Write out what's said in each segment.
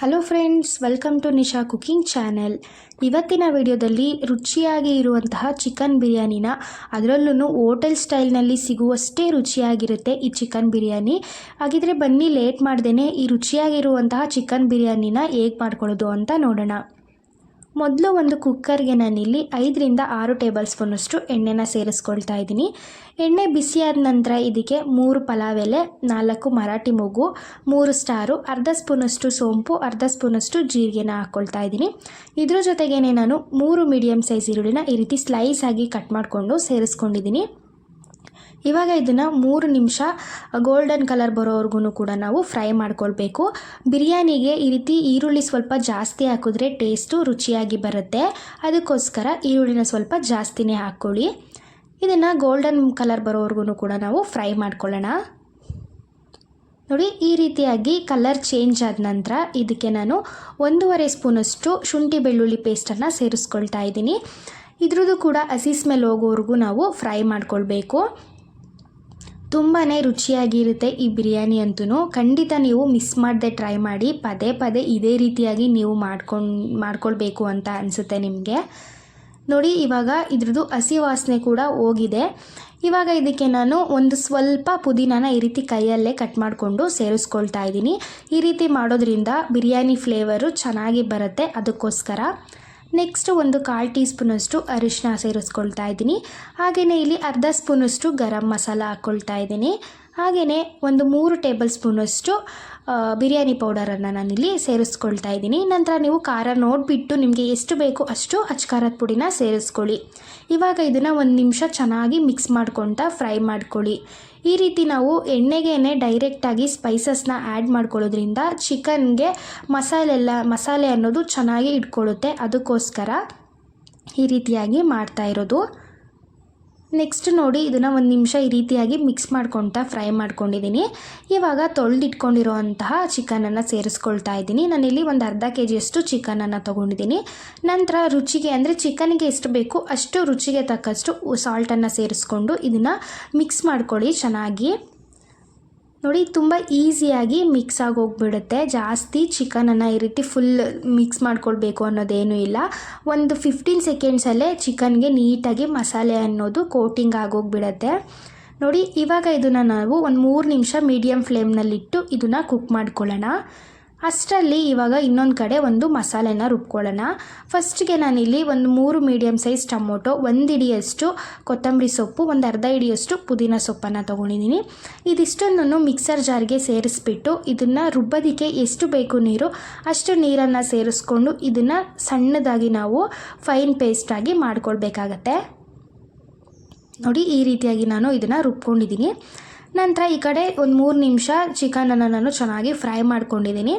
Hello friends welcome to Nisha cooking channel ಇವತ್ತಿನ ವಿಡಿಯೋದಲ್ಲಿ ರುಚಿಯಾಗಿ ಇರುವಂತಹ ಚಿಕನ್ ಬಿರಿಯಾನಿನ ಅದರಲ್ಲೂ ಹೋಟೆಲ್ ಸ್ಟೈಲ್ನಲ್ಲಿ ಸಿಗುವಷ್ಟೇ ರುಚಿಯಾಗಿರುತ್ತೆ ಈ ಚಿಕನ್ ಬಿರಿಯಾನಿ. ಹಾಗಿದ್ರೆ ಬನ್ನಿ ಲೇಟ್ ಮಾಡ್ದೇ ಈ ರುಚಿಯಾಗಿರುವಂತಹ ಚಿಕನ್ ಬಿರಿಯಾನಿನ ಹೇಗೆ ಮಾಡ್ಕೊಳ್ಳೋದು ಅಂತ ನೋಡೋಣ. ಮೊದಲು ಒಂದು ಕುಕ್ಕರ್ಗೆ ನಾನಿಲ್ಲಿ ಐದರಿಂದ ಆರು ಟೇಬಲ್ ಸ್ಪೂನಷ್ಟು ಎಣ್ಣೆನ ಸೇರಿಸ್ಕೊಳ್ತಾ ಇದ್ದೀನಿ. ಎಣ್ಣೆ ಬಿಸಿಯಾದ ನಂತರ ಇದಕ್ಕೆ ಮೂರು ಪಲಾವ್ ಎಲೆ ನಾಲ್ಕು ಮರಾಠಿ ಮೊಗ್ಗು ಮೂರು ಸ್ಟಾರು, ಅರ್ಧ ಸ್ಪೂನಷ್ಟು ಸೋಂಪು, ಅರ್ಧ ಸ್ಪೂನಷ್ಟು ಜೀರಿಗೆನ ಹಾಕ್ಕೊಳ್ತಾ ಇದ್ದೀನಿ. ಇದ್ರ ಜೊತೆಗೇ ನಾನು ಮೂರು ಮೀಡಿಯಮ್ ಸೈಜ್ ಈರುಳ್ಳಿನ ಈ ರೀತಿ ಸ್ಲೈಸ್ ಆಗಿ ಕಟ್ ಮಾಡಿಕೊಂಡು ಸೇರಿಸ್ಕೊಂಡಿದ್ದೀನಿ. ಇವಾಗ ಇದನ್ನು ಮೂರು ನಿಮಿಷ ಗೋಲ್ಡನ್ ಕಲರ್ ಬರೋವರೆಗೂ ಕೂಡ ನಾವು ಫ್ರೈ ಮಾಡ್ಕೊಳ್ಬೇಕು. ಬಿರಿಯಾನಿಗೆ ಈ ರೀತಿ ಈರುಳ್ಳಿ ಸ್ವಲ್ಪ ಜಾಸ್ತಿ ಹಾಕಿದ್ರೆ ಟೇಸ್ಟು ರುಚಿಯಾಗಿ ಬರುತ್ತೆ. ಅದಕ್ಕೋಸ್ಕರ ಈರುಳ್ಳಿನ ಸ್ವಲ್ಪ ಜಾಸ್ತಿನೇ ಹಾಕ್ಕೊಳ್ಳಿ. ಇದನ್ನು ಗೋಲ್ಡನ್ ಕಲರ್ ಬರೋವರೆಗೂ ಕೂಡ ನಾವು ಫ್ರೈ ಮಾಡ್ಕೊಳ್ಳೋಣ. ನೋಡಿ, ಈ ರೀತಿಯಾಗಿ ಕಲರ್ ಚೇಂಜ್ ಆದ ನಂತರ ಇದಕ್ಕೆ ನಾನು ಒಂದೂವರೆ ಸ್ಪೂನಷ್ಟು ಶುಂಠಿ ಬೆಳ್ಳುಳ್ಳಿ ಪೇಸ್ಟನ್ನು ಸೇರಿಸ್ಕೊಳ್ತಾ ಇದ್ದೀನಿ. ಇದ್ರದ್ದು ಕೂಡ ಹಸಿ ಸ್ಮೆಲ್ ಹೋಗೋವರೆಗೂ ನಾವು ಫ್ರೈ ಮಾಡ್ಕೊಳ್ಬೇಕು. ತುಂಬಾ ರುಚಿಯಾಗಿರುತ್ತೆ ಈ ಬಿರಿಯಾನಿ ಅಂತೂ ಖಂಡಿತ ನೀವು ಮಿಸ್ ಮಾಡದೆ ಟ್ರೈ ಮಾಡಿ, ಪದೇ ಪದೇ ಇದೇ ರೀತಿಯಾಗಿ ನೀವು ಮಾಡ್ಕೊಂಡು ಮಾಡ್ಕೊಳ್ಬೇಕು ಅಂತ ಅನಿಸುತ್ತೆ ನಿಮಗೆ. ನೋಡಿ, ಇವಾಗ ಇದ್ರದ್ದು ಹಸಿ ವಾಸನೆ ಕೂಡ ಹೋಗಿದೆ. ಇವಾಗ ಇದಕ್ಕೆ ನಾನು ಒಂದು ಸ್ವಲ್ಪ ಪುದೀನಾನ ಈ ರೀತಿ ಕೈಯಲ್ಲೇ ಕಟ್ ಮಾಡಿಕೊಂಡು ಸೇರಿಸ್ಕೊಳ್ತಾ ಇದ್ದೀನಿ. ಈ ರೀತಿ ಮಾಡೋದ್ರಿಂದ ಬಿರಿಯಾನಿ ಫ್ಲೇವರು ಚೆನ್ನಾಗಿ ಬರುತ್ತೆ ಅದಕ್ಕೋಸ್ಕರ. ನೆಕ್ಸ್ಟ್ ಒಂದು ಕಾಲು ಟೀ ಸ್ಪೂನಷ್ಟು ಅರಿಶಿನ ಸೇರಿಸ್ಕೊಳ್ತಾ ಇದ್ದೀನಿ. ಹಾಗೆಯೇ ಇಲ್ಲಿ ಅರ್ಧ ಸ್ಪೂನಷ್ಟು ಗರಂ ಮಸಾಲ ಹಾಕ್ಕೊಳ್ತಾ ಇದ್ದೀನಿ. ಹಾಗೆಯೇ ಒಂದು ಮೂರು ಟೇಬಲ್ ಸ್ಪೂನಷ್ಟು ಬಿರಿಯಾನಿ ಪೌಡರನ್ನು ನಾನಿಲ್ಲಿ ಸೇರಿಸ್ಕೊಳ್ತಾ ಇದ್ದೀನಿ. ನಂತರ ನೀವು ಖಾರ ನೋಡಿಬಿಟ್ಟು ನಿಮಗೆ ಎಷ್ಟು ಬೇಕು ಅಷ್ಟು ಅಚ್ಕಾರದ ಪುಡಿನ ಸೇರಿಸ್ಕೊಳ್ಳಿ. ಇವಾಗ ಇದನ್ನು ಒಂದು ನಿಮಿಷ ಚೆನ್ನಾಗಿ ಮಿಕ್ಸ್ ಮಾಡ್ಕೊತ ಫ್ರೈ ಮಾಡ್ಕೊಳ್ಳಿ. ಈ ರೀತಿ ನಾವು ಎಣ್ಣೆಗೇನೆ ಡೈರೆಕ್ಟಾಗಿ ಸ್ಪೈಸಸ್ನ ಆ್ಯಡ್ ಮಾಡ್ಕೊಳ್ಳೋದ್ರಿಂದ ಚಿಕನ್ಗೆ ಮಸಾಲೆಲ್ಲ, ಮಸಾಲೆ ಅನ್ನೋದು ಚೆನ್ನಾಗಿ ಇಟ್ಕೊಳ್ಳುತ್ತೆ. ಅದಕ್ಕೋಸ್ಕರ ಈ ರೀತಿಯಾಗಿ ಮಾಡ್ತಾ ಇರೋದು. ನೆಕ್ಸ್ಟ್ ನೋಡಿ, ಇದನ್ನು ಒಂದು ನಿಮಿಷ ಈ ರೀತಿಯಾಗಿ ಮಿಕ್ಸ್ ಮಾಡ್ಕೊತ ಫ್ರೈ ಮಾಡ್ಕೊಂಡಿದ್ದೀನಿ ಇವಾಗ ತೊಳೆದಿಟ್ಕೊಂಡಿರೋಂತಹ ಚಿಕನನ್ನು ಸೇರಿಸ್ಕೊಳ್ತಾ ಇದ್ದೀನಿ. ನಾನಿಲ್ಲಿ ಒಂದು ಅರ್ಧ ಕೆ ಜಿಯಷ್ಟು ಚಿಕನನ್ನು ತೊಗೊಂಡಿದ್ದೀನಿ ನಂತರ ರುಚಿಗೆ ಅಂದರೆ ಚಿಕನ್ಗೆ ಎಷ್ಟು ಬೇಕು ಅಷ್ಟು ರುಚಿಗೆ ತಕ್ಕಷ್ಟು ಸಾಲ್ಟನ್ನು ಸೇರಿಸ್ಕೊಂಡು ಇದನ್ನು ಮಿಕ್ಸ್ ಮಾಡ್ಕೊಳ್ಳಿ ಚೆನ್ನಾಗಿ. ನೋಡಿ, ತುಂಬ ಈಸಿಯಾಗಿ ಮಿಕ್ಸ್ ಆಗಿ ಹೋಗ್ಬಿಡುತ್ತೆ ಜಾಸ್ತಿ ಚಿಕನನ್ನು ಈ ರೀತಿ ಫುಲ್ ಮಿಕ್ಸ್ ಮಾಡ್ಕೊಳ್ಬೇಕು ಅನ್ನೋದೇನೂ ಇಲ್ಲ. ಒಂದು ಫಿಫ್ಟೀನ್ ಸೆಕೆಂಡ್ಸಲ್ಲೇ ಚಿಕನ್ಗೆ ನೀಟಾಗಿ ಮಸಾಲೆ ಅನ್ನೋದು ಕೋಟಿಂಗ್ ಆಗೋಗ್ಬಿಡತ್ತೆ. ನೋಡಿ, ಇವಾಗ ಇದನ್ನು ನಾವು ಒಂದು ಮೂರು ನಿಮಿಷ ಮೀಡಿಯಮ್ ಫ್ಲೇಮ್ನಲ್ಲಿಟ್ಟು ಇದನ್ನು ಕುಕ್ ಮಾಡ್ಕೊಳ್ಳೋಣ. ಅಷ್ಟರಲ್ಲಿ ಇವಾಗ ಇನ್ನೊಂದು ಕಡೆ ಒಂದು ಮಸಾಲೆನ ರುಬ್ಕೊಳ್ಳೋಣ. ಫಸ್ಟ್ಗೆ ನಾನಿಲ್ಲಿ ಒಂದು ಮೂರು ಮೀಡಿಯಮ್ ಸೈಜ್ ಟೊಮೊಟೊ, ಒಂದು ಇಡಿಯಷ್ಟು ಕೊತ್ತಂಬರಿ ಸೊಪ್ಪು, ಒಂದು ಅರ್ಧ ಇಡಿಯಷ್ಟು ಪುದೀನ ಸೊಪ್ಪನ್ನು ತೊಗೊಂಡಿದ್ದೀನಿ ಇದಿಷ್ಟೊಂದನ್ನು ಮಿಕ್ಸರ್ ಜಾರ್ಗೆ ಸೇರಿಸ್ಬಿಟ್ಟು ಇದನ್ನು ರುಬ್ಬೋದಕ್ಕೆ ಎಷ್ಟು ಬೇಕು ನೀರು ಅಷ್ಟು ನೀರನ್ನು ಸೇರಿಸ್ಕೊಂಡು ಇದನ್ನು ಸಣ್ಣದಾಗಿ ನಾವು ಫೈನ್ ಪೇಸ್ಟಾಗಿ ಮಾಡ್ಕೊಳ್ಬೇಕಾಗತ್ತೆ. ನೋಡಿ ಈ ರೀತಿಯಾಗಿ ನಾನು ಇದನ್ನು ರುಬ್ಕೊಂಡಿದ್ದೀನಿ ನಂತರ ಈ ಕಡೆ ಒಂದು ಮೂರು ನಿಮಿಷ ಚಿಕನನ್ನು ನಾನು ಚೆನ್ನಾಗಿ ಫ್ರೈ ಮಾಡ್ಕೊಂಡಿದ್ದೀನಿ.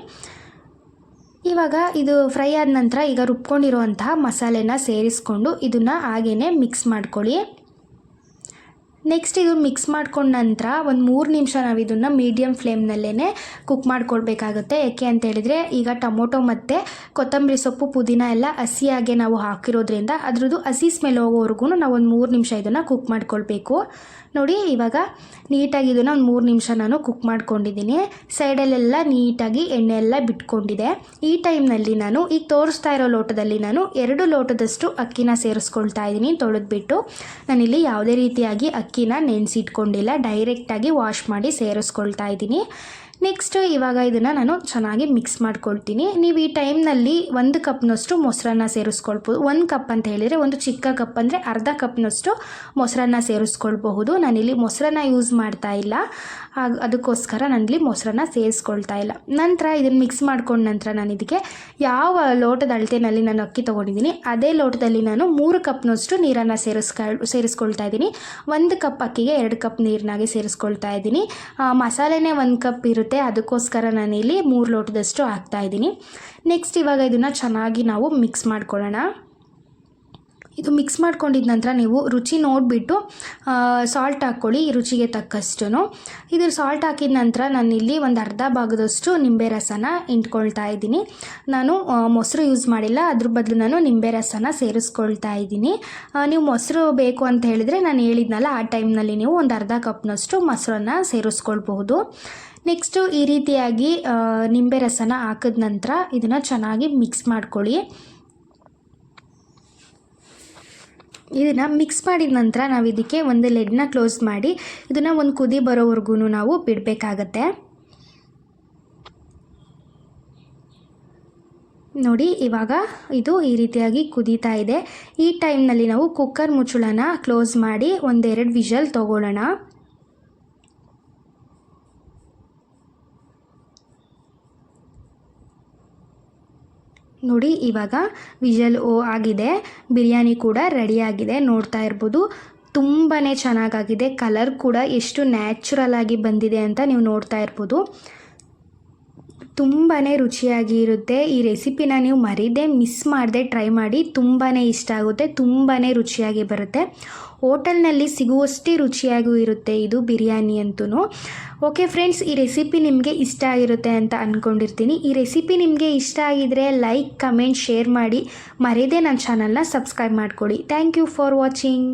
ಇವಾಗ ಇದು ಫ್ರೈ ಆದ ನಂತರ ಈಗ ರುಬ್ಕೊಂಡಿರುವಂತಹ ಮಸಾಲೆನ ಸೇರಿಸ್ಕೊಂಡು ಇದನ್ನು ಹಾಗೆಯೇ ಮಿಕ್ಸ್ ಮಾಡ್ಕೊಳ್ಳಿ. ನೆಕ್ಸ್ಟ್ ಇದು ಮಿಕ್ಸ್ ಮಾಡ್ಕೊಂಡ ನಂತರ ಒಂದು ಮೂರು ನಿಮಿಷ ನಾವು ಇದನ್ನು ಮೀಡಿಯಮ್ ಫ್ಲೇಮ್ನಲ್ಲೇ ಕುಕ್ ಮಾಡ್ಕೊಳ್ಬೇಕಾಗುತ್ತೆ. ಯಾಕೆ ಅಂತ ಹೇಳಿದರೆ ಈಗ ಟೊಮೊಟೊ ಮತ್ತು ಕೊತ್ತಂಬರಿ ಸೊಪ್ಪು, ಪುದೀನ ಎಲ್ಲ ಹಸಿಯಾಗೆ ನಾವು ಹಾಕಿರೋದ್ರಿಂದ ಅದ್ರದ್ದು ಹಸಿ ಸ್ಮೆಲ್ ಹೋಗೋವರೆಗೂ ನಾವು ಒಂದು ಮೂರು ನಿಮಿಷ ಇದನ್ನು ಕುಕ್ ಮಾಡ್ಕೊಳ್ಬೇಕು. ನೋಡಿ ಇವಾಗ ನೀಟಾಗಿ ಇದನ್ನು ಒಂದು ಮೂರು ನಿಮಿಷ ನಾನು ಕುಕ್ ಮಾಡ್ಕೊಂಡಿದ್ದೀನಿ. ಸೈಡಲ್ಲೆಲ್ಲ ನೀಟಾಗಿ ಎಣ್ಣೆ ಎಲ್ಲ ಬಿಟ್ಕೊಂಡಿದೆ. ಈ ಟೈಮ್ನಲ್ಲಿ ನಾನು ಈಗ ತೋರಿಸ್ತಾ ಇರೋ ಲೋಟದಲ್ಲಿ ನಾನು ಎರಡು ಲೋಟದಷ್ಟು ಅಕ್ಕಿನ ಸೇರಿಸ್ಕೊಳ್ತಾ ಇದ್ದೀನಿ ತೊಳೆದ್ಬಿಟ್ಟು ನಾನಿಲ್ಲಿ ಯಾವುದೇ ರೀತಿಯಾಗಿ ಅಕ್ಕಿನ ನೆನೆಸಿಟ್ಕೊಂಡಿಲ್ಲ. ಡೈರೆಕ್ಟಾಗಿ ವಾಶ್ ಮಾಡಿ ಸೇರಿಸ್ಕೊಳ್ತಾ ಇದ್ದೀನಿ. ನೆಕ್ಸ್ಟ್ ಇವಾಗ ಇದನ್ನು ನಾನು ಚೆನ್ನಾಗಿ ಮಿಕ್ಸ್ ಮಾಡ್ಕೊಳ್ತೀನಿ. ನೀವು ಈ ಟೈಮ್ನಲ್ಲಿ ಒಂದು ಕಪ್ನಷ್ಟು ಮೊಸರನ್ನ ಸೇರಿಸ್ಕೊಳ್ಬೋದು. ಒಂದು ಕಪ್ ಅಂತ ಹೇಳಿದರೆ ಒಂದು ಚಿಕ್ಕ ಕಪ್ ಅಂದರೆ ಅರ್ಧ ಕಪ್ನಷ್ಟು ಮೊಸರನ್ನ ಸೇರಿಸ್ಕೊಳ್ಬಹುದು. ನಾನಿಲ್ಲಿ ಮೊಸರನ್ನ ಯೂಸ್ ಮಾಡ್ತಾ ಇಲ್ಲ. ಅದಕ್ಕೋಸ್ಕರ ನಾನಿಲ್ಲಿ ಮೊಸರನ್ನ ಸೇರಿಸ್ಕೊಳ್ತಾ ಇಲ್ಲ. ನಂತರ ಇದನ್ನು ಮಿಕ್ಸ್ ಮಾಡ್ಕೊಂಡ ನಂತರ ನಾನು ಇದಕ್ಕೆ ಯಾವ ಲೋಟದ ಅಳತೆನಲ್ಲಿ ನಾನು ಅಕ್ಕಿ ತೊಗೊಂಡಿದ್ದೀನಿ, ಅದೇ ಲೋಟದಲ್ಲಿ ನಾನು ಮೂರು ಕಪ್ನಷ್ಟು ನೀರನ್ನು ಸೇರಿಸ್ಕೊಳ್ ಸೇರಿಸ್ಕೊಳ್ತಾ ಇದ್ದೀನಿ. ಒಂದು ಕಪ್ ಅಕ್ಕಿಗೆ ಎರಡು ಕಪ್ ನೀರನ್ನಾಗಿ ಸೇರಿಸ್ಕೊಳ್ತಾ ಇದ್ದೀನಿ. ಮಸಾಲೆನೇ ಒಂದು ಕಪ್ ಇರುತ್ತೆ ಅದಕ್ಕೋಸ್ಕರ ನಾನಿಲ್ಲಿ ಮೂರು ಲೋಟದಷ್ಟು ಹಾಕ್ತಾ ಇದ್ದೀನಿ. ನೆಕ್ಸ್ಟ್ ಇವಾಗ ಇದನ್ನು ಚೆನ್ನಾಗಿ ನಾವು ಮಿಕ್ಸ್ ಮಾಡ್ಕೊಳ್ಳೋಣ. ಇದು ಮಿಕ್ಸ್ ಮಾಡ್ಕೊಂಡಿದ ನಂತರ ನೀವು ರುಚಿ ನೋಡಿಬಿಟ್ಟು ಸಾಲ್ಟ್ ಹಾಕ್ಕೊಳ್ಳಿ ರುಚಿಗೆ ತಕ್ಕಷ್ಟು ಇದು ಸಾಲ್ಟ್ ಹಾಕಿದ ನಂತರ ನಾನಿಲ್ಲಿ ಒಂದು ಅರ್ಧ ಭಾಗದಷ್ಟು ನಿಂಬೆ ರಸನ ಇಂಟ್ಕೊಳ್ತಾ ಇದ್ದೀನಿ. ನಾನು ಮೊಸರು ಯೂಸ್ ಮಾಡಿಲ್ಲ. ಅದ್ರ ಬದಲು ನಾನು ನಿಂಬೆ ರಸನ ಸೇರಿಸ್ಕೊಳ್ತಾ ಇದ್ದೀನಿ. ನೀವು ಮೊಸರು ಬೇಕು ಅಂತ ಹೇಳಿದರೆ ನಾನು ಹೇಳಿದ್ನಲ್ಲ, ಆ ಟೈಮ್ನಲ್ಲಿ ನೀವು ಒಂದು ಅರ್ಧ ಕಪ್ನಷ್ಟು ಮೊಸರನ್ನ ಸೇರಿಸ್ಕೊಳ್ಬಹುದು. ನೆಕ್ಸ್ಟು ಈ ರೀತಿಯಾಗಿ ನಿಂಬೆ ರಸನ ಹಾಕಿದ ನಂತರ ಇದನ್ನು ಚೆನ್ನಾಗಿ ಮಿಕ್ಸ್ ಮಾಡ್ಕೊಳ್ಳಿ. ಇದನ್ನು ಮಿಕ್ಸ್ ಮಾಡಿದ ನಂತರ ನಾವು ಇದಕ್ಕೆ ಒಂದು ಲೆಡ್ನ ಕ್ಲೋಸ್ ಮಾಡಿ, ಇದನ್ನು ಒಂದು ಕುದಿ ಬರೋವರೆಗೂ ನಾವು ಬಿಡಬೇಕಾಗತ್ತೆ. ನೋಡಿ, ಇವಾಗ ಇದು ಈ ರೀತಿಯಾಗಿ ಕುದೀತಾ ಇದೆ. ಈ ಟೈಮ್ನಲ್ಲಿ ನಾವು ಕುಕ್ಕರ್ ಮುಚ್ಚಳನ ಕ್ಲೋಸ್ ಮಾಡಿ ಒಂದೆರಡು ವಿಷಲ್ ತಗೊಳ್ಳೋಣ. ನೋಡಿ, ಇವಾಗ ವಿಜಲ್ ಓ ಆಗಿದೆ. ಬಿರಿಯಾನಿ ಕೂಡ ರೆಡಿಯಾಗಿದೆ ನೋಡ್ತಾ ಇರ್ಬೋದು. ತುಂಬಾ ಚೆನ್ನಾಗಾಗಿದೆ. ಕಲರ್ ಕೂಡ ಎಷ್ಟು ನ್ಯಾಚುರಲ್ ಆಗಿ ಬಂದಿದೆ ಅಂತ ನೀವು ನೋಡ್ತಾ ಇರ್ಬೋದು. ತುಂಬಾ ರುಚಿಯಾಗಿ ಇರುತ್ತೆ. ಈ ರೆಸಿಪಿನ ನೀವು ಮರೀದೆ ಮಿಸ್ ಮಾಡದೆ ಟ್ರೈ ಮಾಡಿ ತುಂಬಾ ಇಷ್ಟ ಆಗುತ್ತೆ ತುಂಬಾ ರುಚಿಯಾಗಿ ಬರುತ್ತೆ. ಹೋಟೆಲ್ನಲ್ಲಿ ಸಿಗುವಷ್ಟೇ ರುಚಿಯಾಗೂ ಇರುತ್ತೆ ಇದು ಬಿರಿಯಾನಿ ಅಂತೂ ಓಕೆ ಫ್ರೆಂಡ್ಸ್ ಈ ರೆಸಿಪಿ ನಿಮಗೆ ಇಷ್ಟ ಆಗಿರುತ್ತೆ ಅಂತ ಅಂದ್ಕೊಂಡಿರ್ತೀನಿ ಈ ರೆಸಿಪಿ ನಿಮಗೆ ಇಷ್ಟ ಆಗಿದರೆ ಲೈಕ್ ಕಮೆಂಟ್ ಶೇರ್ ಮಾಡಿ. ಮರೀದೆ ನನ್ನ ಚಾನಲ್ನ ಸಬ್ಸ್ಕ್ರೈಬ್ ಮಾಡ್ಕೊಳ್ಳಿ. Thank you for watching